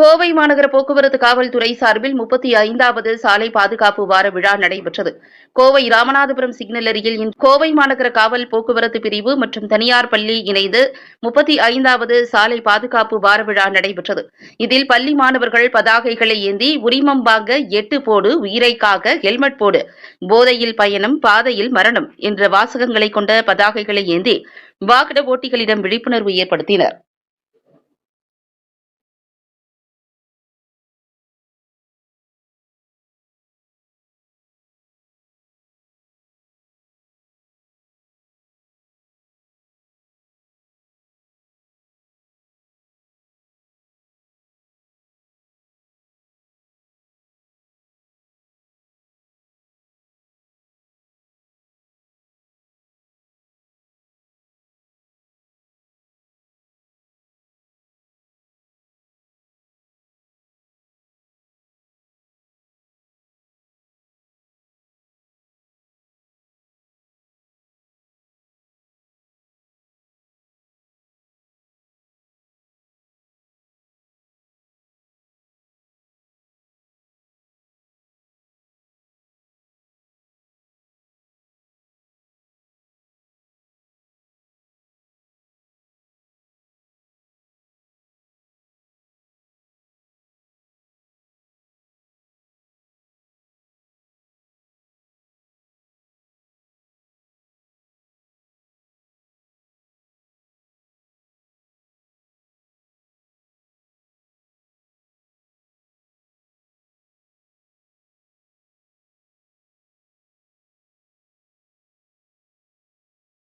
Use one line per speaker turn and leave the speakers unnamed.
கோவை மாநகர போக்குவரத்து காவல்துறை சார்பில் முப்பத்தி ஐந்தாவது சாலை பாதுகாப்பு வார விழா நடைபெற்றது. கோவை ராமநாதபுரம் சிக்னல் அருகில் கோவை மாநகர காவல் போக்குவரத்து பிரிவு மற்றும் தனியார் பள்ளி இணைந்து முப்பத்தி ஐந்தாவது சாலை பாதுகாப்பு வார விழா நடைபெற்றது. இதில் பள்ளி மாணவர்கள் பதாகைகளை ஏந்தி உரிமம் வாங்க எட்டு போடு உயிரை காக்க ஹெல்மெட் போடு போதையில் பயணம் பாதையில் மரணம் என்ற வாசகங்களை கொண்ட பதாகைகளை ஏந்தி வாகன ஓட்டிகளிடம் விழிப்புணர்வு ஏற்படுத்தினர்.